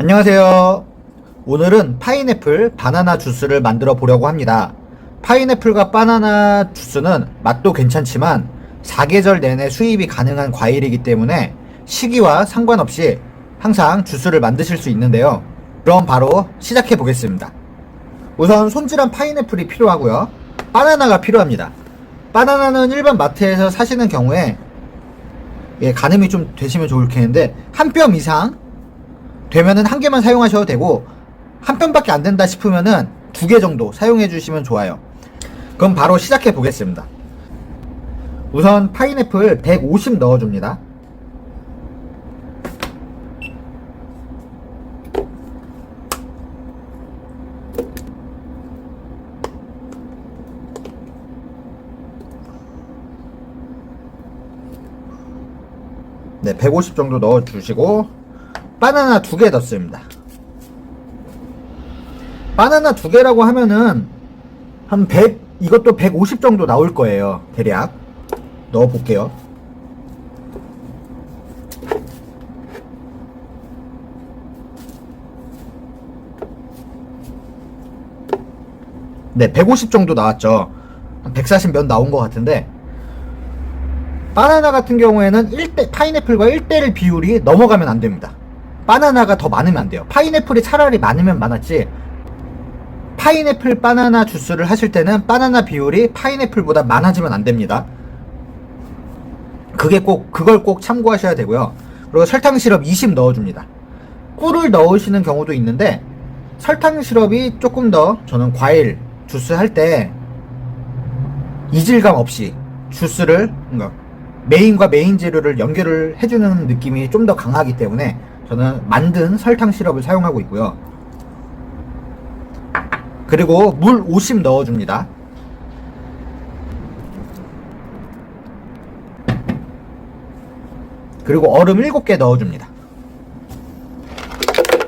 안녕하세요. 오늘은 파인애플 바나나 주스를 만들어 보려고 합니다. 파인애플과 바나나 주스는 맛도 괜찮지만 사계절 내내 수입이 가능한 과일이기 때문에 시기와 상관없이 항상 주스를 만드실 수 있는데요. 그럼 바로 시작해 보겠습니다. 우선 손질한 파인애플이 필요하고요. 바나나가 필요합니다. 바나나는 일반 마트에서 사시는 경우에 예, 가늠이 좀 되시면 좋겠는데 한 뼘 이상 되면은 한 개만 사용하셔도 되고 한 편밖에 안 된다 싶으면은 두 개 정도 사용해 주시면 좋아요. 그럼 바로 시작해 보겠습니다. 우선 파인애플 150 넣어줍니다. 네, 150 정도 넣어주시고 바나나 두 개 넣습니다. 바나나 두 개라고 하면은 한 100, 이것도 150 정도 나올 거예요. 대략. 넣어 볼게요. 네, 150 정도 나왔죠. 한140몇 나온 것 같은데, 바나나 같은 경우에는 1대, 파인애플과 1대1 비율이 넘어가면 안 됩니다. 바나나가 더 많으면 안 돼요. 파인애플이 차라리 많으면 많았지, 파인애플 바나나 주스를 하실 때는 바나나 비율이 파인애플보다 많아지면 안 됩니다. 그게 꼭, 그걸 꼭 참고하셔야 되고요. 그리고 설탕 시럽 20 넣어줍니다. 꿀을 넣으시는 경우도 있는데, 설탕 시럽이 조금 더 저는 과일 주스 할 때 이질감 없이 주스를, 메인과 메인 재료를 연결을 해주는 느낌이 좀 더 강하기 때문에 저는 만든 설탕 시럽을 사용하고 있고요. 그리고 물 50 넣어줍니다. 그리고 얼음 7개 넣어줍니다.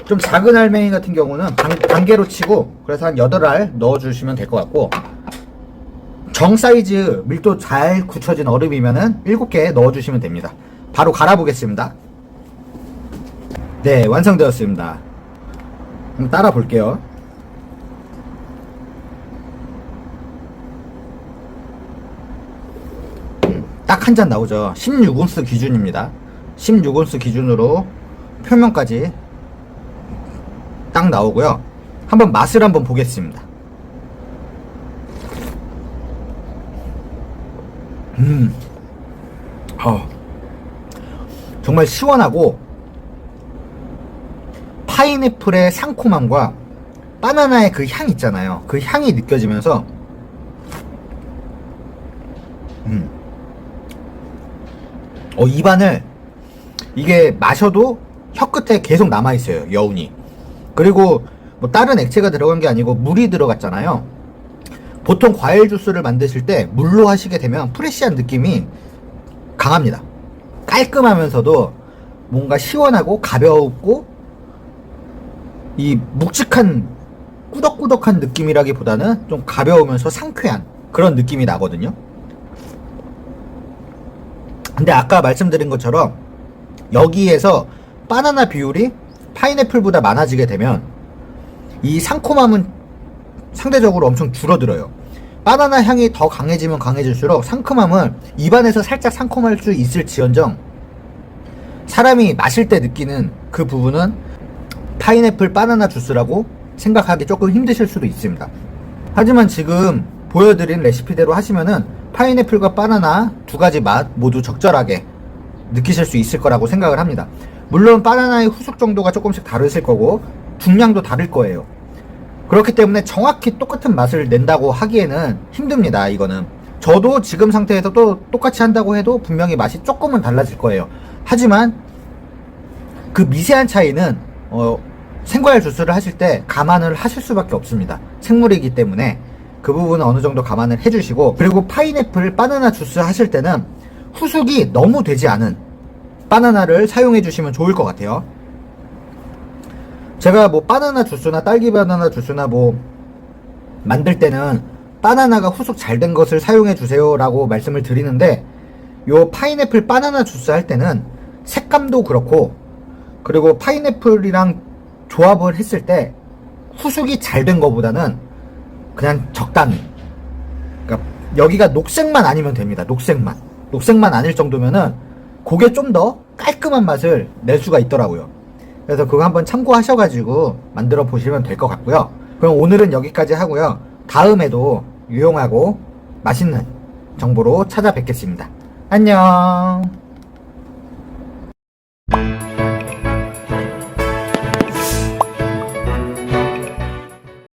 좀 작은 알맹이 같은 경우는 반, 반개로 치고 그래서 한 8알 넣어주시면 될 것 같고 정 사이즈 밀도 잘 굳혀진 얼음이면은 7개 넣어주시면 됩니다. 바로 갈아보겠습니다. 네, 완성되었습니다. 한번 따라 볼게요. 딱 한 잔 나오죠. 16온스 기준입니다. 16온스 기준으로 표면까지 딱 나오고요. 한번 맛을 한번 보겠습니다. 음, 어, 정말 시원하고 파인애플의 상콤함과 바나나의 그 향 있잖아요. 그 향이 느껴지면서 음. 어, 입안을 이게 마셔도 혀 끝에 계속 남아 있어요. 여운이. 그리고 뭐 다른 액체가 들어간 게 아니고 물이 들어갔잖아요. 보통 과일 주스를 만드실 때 물로 하시게 되면 프레시한 느낌이 강합니다. 깔끔하면서도 뭔가 시원하고 가볍고 이 묵직한 꾸덕꾸덕한 느낌이라기보다는 좀 가벼우면서 상쾌한 그런 느낌이 나거든요. 근데 아까 말씀드린 것처럼 여기에서 바나나 비율이 파인애플보다 많아지게 되면 이 상콤함은 상대적으로 엄청 줄어들어요. 바나나 향이 더 강해지면 강해질수록 상큼함은 입안에서 살짝 상콤할 수 있을지언정 사람이 마실 때 느끼는 그 부분은 파인애플 바나나 주스라고 생각하기 조금 힘드실 수도 있습니다. 하지만 지금 보여드린 레시피대로 하시면은 파인애플과 바나나 두 가지 맛 모두 적절하게 느끼실 수 있을 거라고 생각을 합니다. 물론 바나나의 후숙 정도가 조금씩 다르실 거고 중량도 다를 거예요. 그렇기 때문에 정확히 똑같은 맛을 낸다고 하기에는 힘듭니다. 이거는 저도 지금 상태에서 또 똑같이 한다고 해도 분명히 맛이 조금은 달라질 거예요. 하지만 그 미세한 차이는 어, 생과일 주스를 하실 때 감안을 하실 수밖에 없습니다. 생물이기 때문에 그 부분은 어느 정도 감안을 해주시고 그리고 파인애플 바나나 주스 하실 때는 후숙이 너무 되지 않은 바나나를 사용해 주시면 좋을 것 같아요. 제가 뭐 바나나 주스나 딸기 바나나 주스나 뭐 만들 때는 바나나가 후숙 잘 된 것을 사용해 주세요라고 말씀을 드리는데 요 파인애플 바나나 주스 할 때는 색감도 그렇고 그리고 파인애플이랑 조합을 했을 때 후숙이 잘 된 거보다는 그냥 적당히 그러니까 여기가 녹색만 아니면 됩니다. 녹색만. 녹색만 아닐 정도면은 그게 좀 더 깔끔한 맛을 낼 수가 있더라고요. 그래서 그거 한번 참고하셔가지고 만들어 보시면 될 것 같고요. 그럼 오늘은 여기까지 하고요. 다음에도 유용하고 맛있는 정보로 찾아뵙겠습니다. 안녕!